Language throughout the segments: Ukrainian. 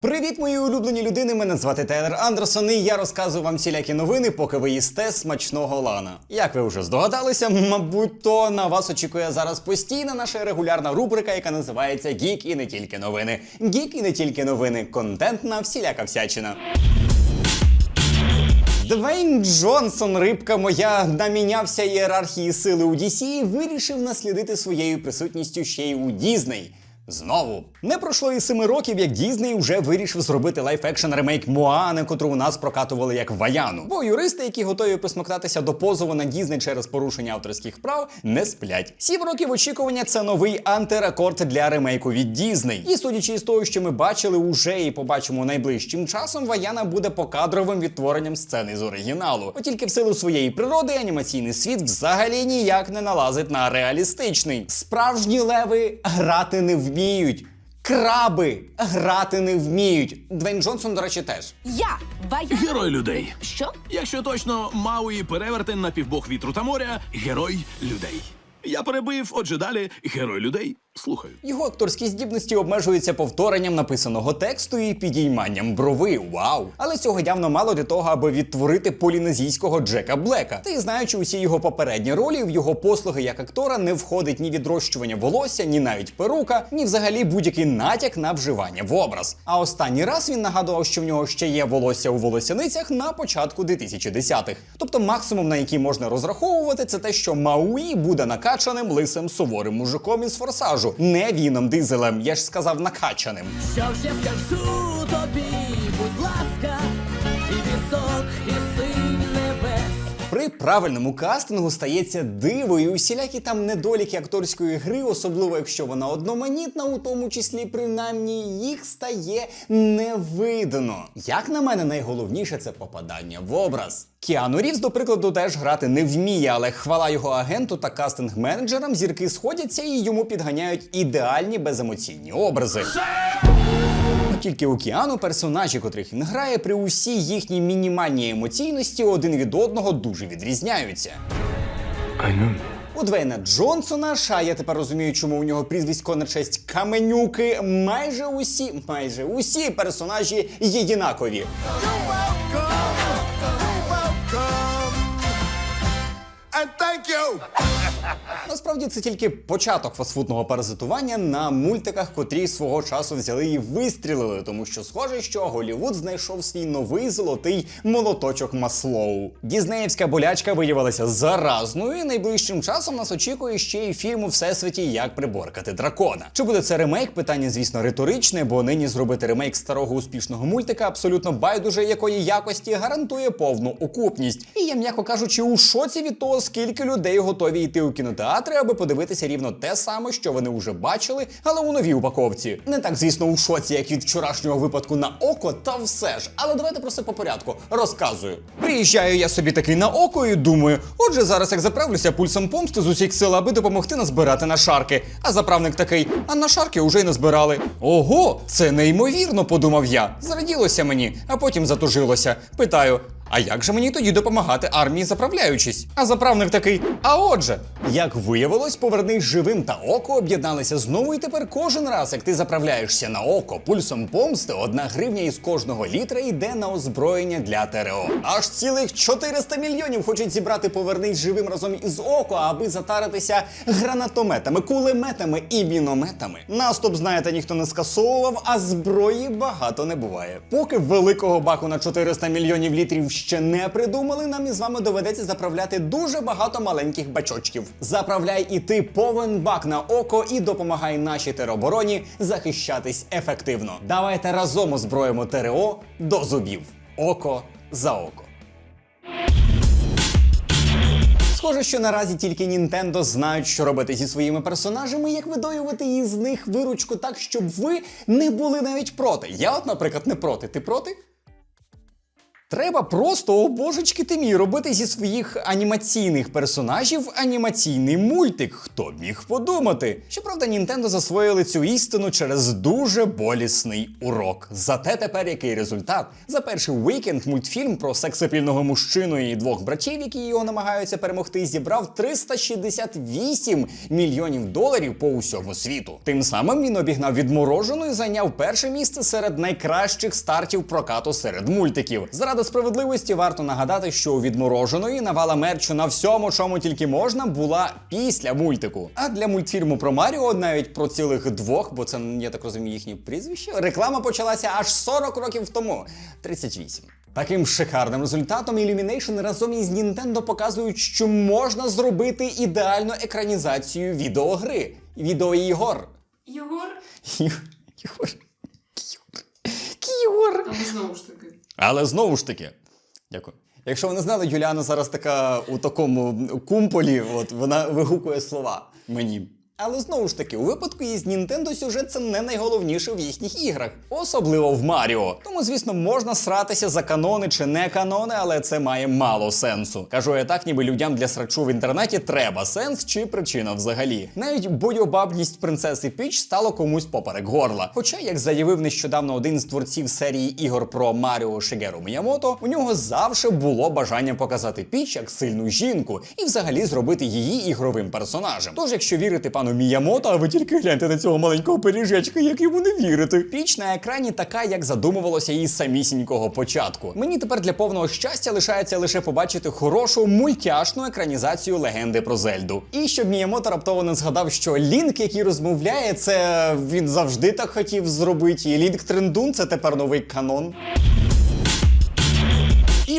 Привіт, мої улюблені людини! Мене звати Тейлер Андерсон, і я розказую вам всілякі новини, поки ви їсте смачного лана. Як ви вже здогадалися, мабуть, то на вас очікує зараз постійна наша регулярна рубрика, яка називається Гік і не тільки новини. Гік і не тільки новини. Контентна всіляка всячина. Двейн Джонсон, рибка моя, намінявся ієрархії сили у DC і вирішив наслідити своєю присутністю ще й у Дізней. Знову не пройшло і семи років, як Дізней вже вирішив зробити лайф-екшн ремейк Моани, котру у нас прокатували як ваяну. Бо юристи, які готові посмоктатися до позову на Дізней через порушення авторських прав, не сплять. Сім років очікування це новий антирекорд для ремейку від Дізней. І судячи із того, що ми бачили уже і побачимо найближчим часом, Ваяна буде покадровим відтворенням сцени з оригіналу. От тільки в силу своєї природи анімаційний світ взагалі ніяк не налазить на реалістичний. Справжні леви грати не вміють. Краби грати не вміють. Двейн Джонсон, до речі, теж. Я Ваяна. Герой людей. Що? Якщо точно, Мауї перевертень на півбог вітру та моря, герой людей. Я перебив, отже далі, герой людей. Слухаю. Його акторські здібності обмежуються повторенням написаного тексту і підійманням брови. Вау! Але цього явно мало для того, аби відтворити полінезійського Джека Блека. Та й знаючи усі його попередні ролі, в його послуги як актора не входить ні відрощування волосся, ні навіть перука, ні взагалі будь-який натяк на вживання в образ. А останній раз він нагадував, що в нього ще є волосся у волосяницях на початку 2010-х. Тобто максимум, на який можна розраховувати, це те, що Мауї буде накачаним лисим суворим мужиком із форсажу, не віном дизелем. Я ж сказав накачаним. Що ж я скажу тобі, правильному кастингу стається диво, і усілякі там недоліки акторської гри, особливо якщо вона одноманітна, у тому числі принаймні їх стає не видно. Як на мене, найголовніше це попадання в образ. Кіану Рівз, до прикладу, теж грати не вміє, але хвала його агенту та кастинг-менеджерам зірки сходяться і йому підганяють ідеальні беземоційні образи. Тільки океану персонажі, котрих він грає, при усій їхній мінімальній емоційності один від одного дуже відрізняються. У Двейна Джонсона, ша я тепер розумію, чому у нього прізвисько на честь Каменюки, майже усі, майже усі персонажі єдинакові. And thank you. Насправді це тільки початок фастфудного паразитування на мультиках, котрі свого часу взяли і вистрілили, тому що схоже, що Голівуд знайшов свій новий золотий молоточок Маслоу. Дізнеївська болячка виявилася заразною, і найближчим часом нас очікує ще й фільм у всесвіті Як приборкати дракона. Чи буде це ремейк? Питання, звісно, риторичне, бо нині зробити ремейк старого успішного мультика абсолютно байдуже якої якості гарантує повну окупність. І я, м'яко кажучи, у шоці від того, скільки людей готові йти у кінотеатри, аби подивитися рівно те саме, що вони вже бачили, але у новій упаковці. Не так, звісно, у шоці, як від вчорашнього випадку на око, та все ж. Але давайте про все по порядку. Розказую. Приїжджаю я собі такий на око і думаю, отже, зараз як заправлюся пульсом помсти з усіх сил, аби допомогти назбирати на шарки. А заправник такий, а на шарки уже й назбирали. Ого, це неймовірно, подумав я. Зраділося мені, а потім затужилося. Питаю. А як же мені тоді допомагати армії заправляючись? А заправник такий: а отже, як виявилось, повернись живим та око об'єдналися знову, і тепер кожен раз, як ти заправляєшся на око пульсом помсти, одна гривня із кожного літра йде на озброєння для ТРО. Аж цілих 400 мільйонів хочуть зібрати повернись живим разом із око, аби затаритися гранатометами, кулеметами і мінометами. Наступ, знаєте, ніхто не скасовував, а зброї багато не буває. Поки великого баку на 400 мільйонів літрів ще не придумали, нам із вами доведеться заправляти дуже багато маленьких бачочків. Заправляй і ти повен бак на око і допомагай нашій теробороні захищатись ефективно. Давайте разом озброїмо ТРО до зубів. Око за око. Схоже, що наразі тільки Nintendo знають, що робити зі своїми персонажами, як видоювати із них виручку так, щоб ви не були навіть проти. Я, от, наприклад, не проти. Ти проти? Треба просто, о божечки ти мій, робити зі своїх анімаційних персонажів анімаційний мультик. Хто б міг подумати? Щоправда, Нінтендо засвоїли цю істину через дуже болісний урок. Зате тепер який результат? За перший вікенд мультфільм про сексапільного мужчину і двох братів, які його намагаються перемогти, зібрав 368 мільйонів доларів по усьому світу. Тим самим він обігнав відморожену і зайняв перше місце серед найкращих стартів прокату серед мультиків. Заради справедливості варто нагадати, що у відмороженої навала мерчу на всьому, чому тільки можна, була після мультику. А для мультфільму про Маріо, навіть про цілих двох, бо це я так розумію їхні прізвища, реклама почалася аж 40 років тому. 38. Таким шикарним результатом Illumination разом із Nintendo показують, що можна зробити ідеальну екранізацію відеогри, відеоігор. Єгор? Ігор. Ігор. Кігор. Але знову ж таки. Але знову ж таки, дякую. Якщо ви не знали, Юліана зараз така у такому кумполі, от вона вигукує слова мені. Але знову ж таки, у випадку із Nintendo сюжет це не найголовніше в їхніх іграх, особливо в Маріо. Тому, звісно, можна сратися за канони чи не канони, але це має мало сенсу. Кажу я так, ніби людям для срачу в інтернеті треба сенс чи причина взагалі. Навіть бойобабність принцеси Піч стало комусь поперек горла. Хоча, як заявив нещодавно один з творців серії ігор про Маріо Шигеру Міямото, у нього завжди було бажання показати Піч як сильну жінку і взагалі зробити її ігровим персонажем. Тож, якщо вірити пану Міямото, а ви тільки гляньте на цього маленького пиріжечка, як йому не вірити. Піч на екрані така, як задумувалося із самісінького початку. Мені тепер для повного щастя лишається лише побачити хорошу мультяшну екранізацію легенди про Зельду. І щоб Міямото раптово не згадав, що Лінк, який розмовляє, це він завжди так хотів зробити. І Лінк Трендун це тепер новий канон.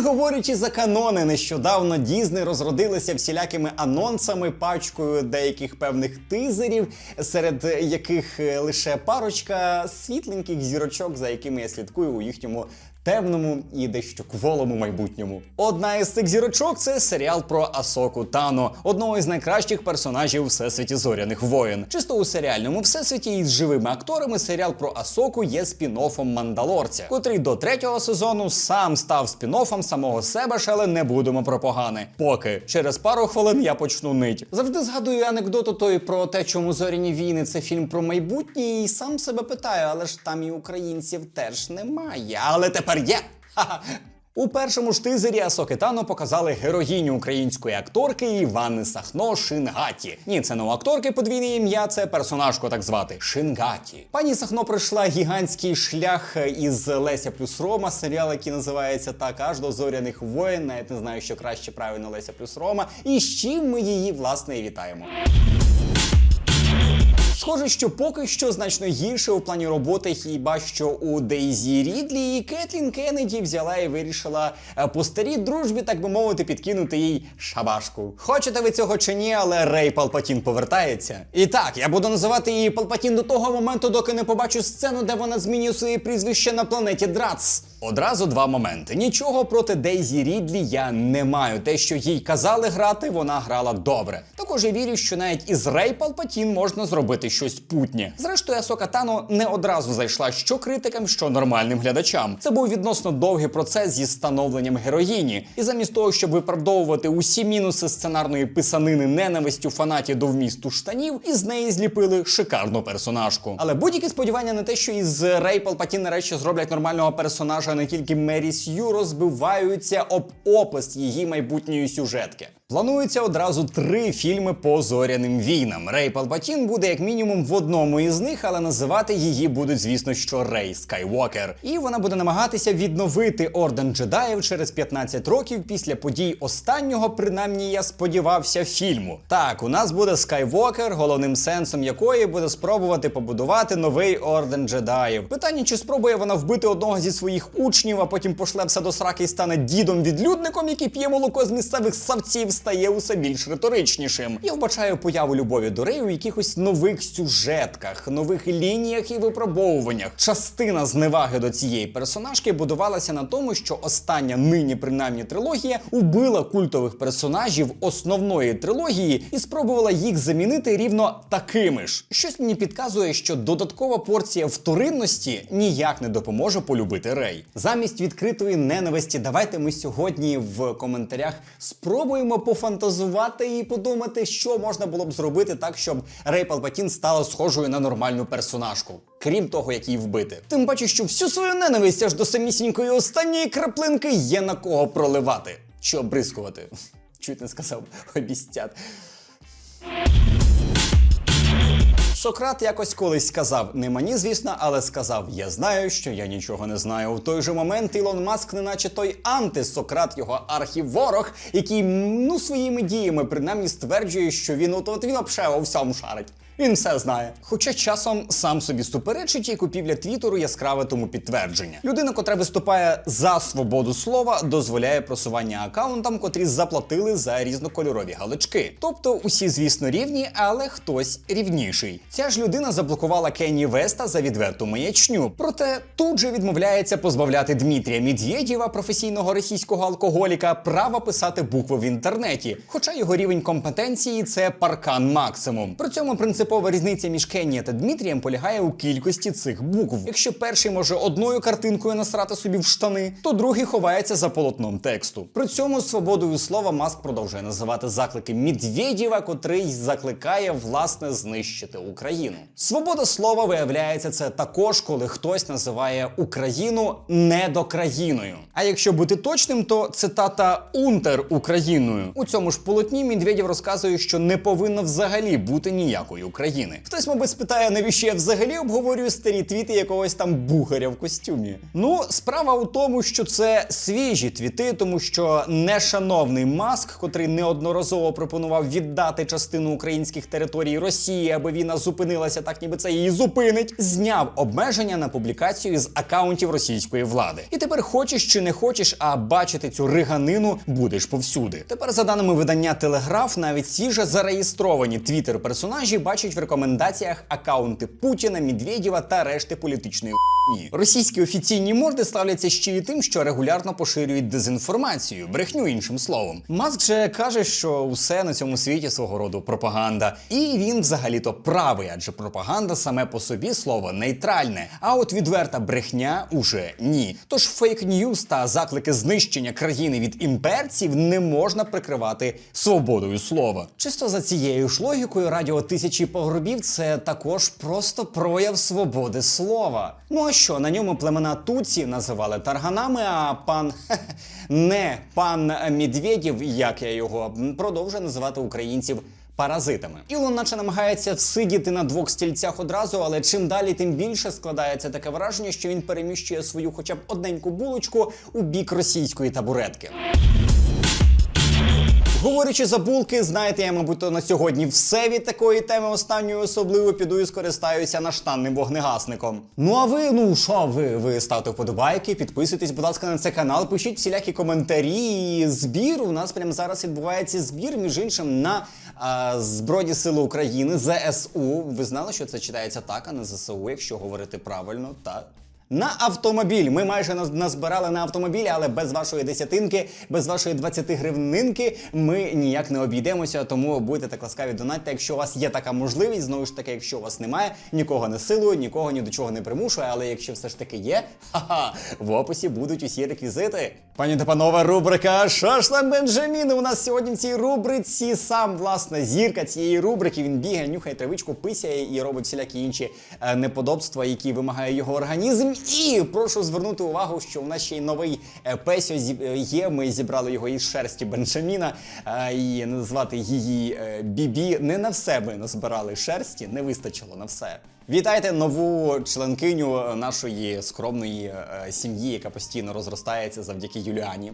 Говорячи за канони, нещодавно Дізни розродилися всілякими анонсами, пачкою деяких певних тизерів, серед яких е, лише парочка світленьких зірочок, за якими я слідкую у їхньому темному і дещо кволому майбутньому. Одна із цих зірочок це серіал про Асоку Тано, одного із найкращих персонажів у всесвіті зоряних воїн. Чисто у серіальному всесвіті із живими акторами серіал про Асоку є спін-оффом Мандалорця, котрий до третього сезону сам став спін-оффом самого себе, але не будемо про погане. Поки через пару хвилин я почну нить. Завжди згадую анекдоту той про те, чому зоряні війни це фільм про майбутнє, і сам себе питаю, але ж там і українців теж немає. Але тепер є. У першому ж тизері Асоки Тано показали героїню української акторки Івани Сахно Шингаті. Ні, це не у акторки подвійне ім'я, це персонажку так звати Шингаті. Пані Сахно пройшла гігантський шлях із Леся плюс Рома, серіал, який називається так аж до зоряних воїн. Навіть не знаю, що краще правильно Леся плюс Рома. І з чим ми її власне і вітаємо. Схоже, що поки що значно гірше у плані роботи хіба що у Дейзі Рідлі і Кетлін Кеннеді взяла і вирішила е, по старій дружбі, так би мовити, підкинути їй шабашку. Хочете ви цього чи ні, але Рей Палпатін повертається. І так, я буду називати її Палпатін до того моменту, доки не побачу сцену, де вона змінює своє прізвище на планеті Драц. Одразу два моменти. Нічого проти Дейзі Рідлі я не маю. Те, що їй казали грати, вона грала добре. Також я вірю, що навіть із Рей Палпатін можна зробити щось путнє. Зрештою, Асока Тано не одразу зайшла що критикам, що нормальним глядачам. Це був відносно довгий процес зі становленням героїні. І замість того, щоб виправдовувати усі мінуси сценарної писанини ненавистю фанатів до вмісту штанів, із неї зліпили шикарну персонажку. Але будь-які сподівання на те, що із Рей Палпатін нарешті зроблять нормального персонажа, а не тільки Мері Сью, розбиваються об опис її майбутньої сюжетки. Планується одразу три фільми по зоряним війнам. Рей Палпатін буде як мінімум в одному із них, але називати її будуть, звісно, що Рей Скайвокер. І вона буде намагатися відновити орден джедаїв через 15 років після подій останнього, принаймні я сподівався, фільму. Так, у нас буде Скайвокер, головним сенсом якої буде спробувати побудувати новий орден джедаїв. Питання, чи спробує вона вбити одного зі своїх учнів, а потім пошле все до сраки і стане дідом відлюдником, який п'є молоко з місцевих савців, стає усе більш риторичнішим. Я вбачаю появу любові до Рей у якихось нових сюжетках, нових лініях і випробовуваннях. Частина зневаги до цієї персонажки будувалася на тому, що остання нині принаймні трилогія убила культових персонажів основної трилогії і спробувала їх замінити рівно такими ж. Щось мені підказує, що додаткова порція вторинності ніяк не допоможе полюбити Рей. Замість відкритої ненависті, давайте ми сьогодні в коментарях спробуємо пофантазувати і подумати, що можна було б зробити так, щоб Рей Палпатін стала схожою на нормальну персонажку. Крім того, як її вбити. Тим паче, що всю свою ненависть аж до самісінької останньої краплинки є на кого проливати чи обрискувати. Чуть не сказав обістят. Сократ якось колись сказав, не мені, звісно, але сказав: Я знаю, що я нічого не знаю. В той же момент Ілон Маск, неначе той антисократ, його архіворог, який ну своїми діями принаймні стверджує, що він от, от він обше у всьому шарить. Він все знає. Хоча часом сам собі суперечить і купівля твіттеру яскраве тому підтвердження. Людина, котра виступає за свободу слова, дозволяє просування акаунтам, котрі заплатили за різнокольорові галочки. Тобто усі, звісно, рівні, але хтось рівніший. Ця ж людина заблокувала Кенні Веста за відверту маячню. Проте тут же відмовляється позбавляти Дмитрія Медведєва, професійного російського алкоголіка, права писати букви в інтернеті. Хоча його рівень компетенції це паркан максимум. При цьому принципова різниця між Кенні та Дмитрієм полягає у кількості цих букв. Якщо перший може одною картинкою насрати собі в штани, то другий ховається за полотном тексту. При цьому свободою слова Маск продовжує називати заклики Медведєва, котрий закликає власне знищити Україну. Свобода слова виявляється це також, коли хтось називає Україну недокраїною. А якщо бути точним, то цитата Унтер Україною у цьому ж полотні Медведєв розказує, що не повинно взагалі бути ніякої України. Хтось, мабуть, спитає, навіщо я взагалі обговорюю старі твіти якогось там бухаря в костюмі. Ну, справа у тому, що це свіжі твіти, тому що нешановний маск, котрий неодноразово пропонував віддати частину українських територій Росії, аби війна зупинилася, так ніби це її зупинить, зняв обмеження на публікацію з акаунтів російської влади. І тепер хочеш чи не хочеш, а бачити цю риганину будеш повсюди. Тепер, за даними видання Телеграф, навіть свіже зареєстровані твіттер персонажі бачать в рекомендаціях акаунти Путіна, Медведєва та решти політичної ні. Російські офіційні морди ставляться ще й тим, що регулярно поширюють дезінформацію, брехню іншим словом. Маск же каже, що усе на цьому світі свого роду пропаганда, і він взагалі-то правий, адже пропаганда саме по собі слово нейтральне. А от відверта брехня уже ні. Тож фейк-ньюс та заклики знищення країни від імперців не можна прикривати свободою слова. Чисто за цією ж логікою, радіо тисячі погробів це також просто прояв свободи слова. Ну а що на ньому племена Туці називали тарганами, а пан не пан Медведєв, як я його продовжує називати українців. Паразитами Ілон наче намагається всидіти на двох стільцях одразу, але чим далі, тим більше складається таке враження, що він переміщує свою хоча б одненьку булочку у бік російської табуретки. Говорячи за булки, знаєте, я, мабуть, на сьогодні все від такої теми останньої особливо піду і скористаюся наштанним вогнегасником. Ну а ви, ну що, ви, ви ставте вподобайки, підписуйтесь, будь ласка, на цей канал, пишіть всілякі коментарі. І збір у нас прямо зараз відбувається збір, між іншим, на а, Збройні Сили України ЗСУ. Ви знали, що це читається так, а не ЗСУ, якщо говорити правильно, так. На автомобіль. Ми майже наз- назбирали на автомобілі, але без вашої десятинки, без вашої 20 гривнинки ми ніяк не обійдемося. Тому будьте так ласкаві донатьте, якщо у вас є така можливість. Знову ж таки, якщо у вас немає, нікого не силую, нікого ні до чого не примушує. Але якщо все ж таки є, ха-ха, в описі будуть усі реквізити. Пані та панове, рубрика ж Бенджамін? У нас сьогодні в цій рубриці сам власна зірка цієї рубрики. Він бігає, нюхає травичку, писяє і робить всілякі інші е, неподобства, які вимагає його організм. І прошу звернути увагу, що у нас ще й новий песьо е, є. Ми зібрали його із шерсті Бенджаміна. е, І назвати її е, Бібі. Не на все ми назбирали шерсті, не вистачило на все. Вітайте нову членкиню нашої скромної сім'ї, яка постійно розростається завдяки Юліані.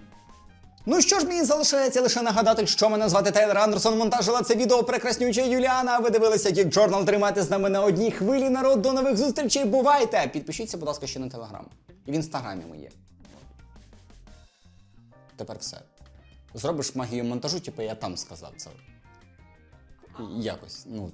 Ну що ж, мені залишається лише нагадати, що мене звати Тейлор Андерсон. Монтажила це відео прекраснюча Юліана. А ви дивилися Geek Journal. Тримайте з нами на одній хвилі. Народ до нових зустрічей. Бувайте! Підпишіться, будь ласка, ще на телеграм. І в інстаграмі ми є. Тепер все. Зробиш магію монтажу, типу я там сказав це. Якось, ну,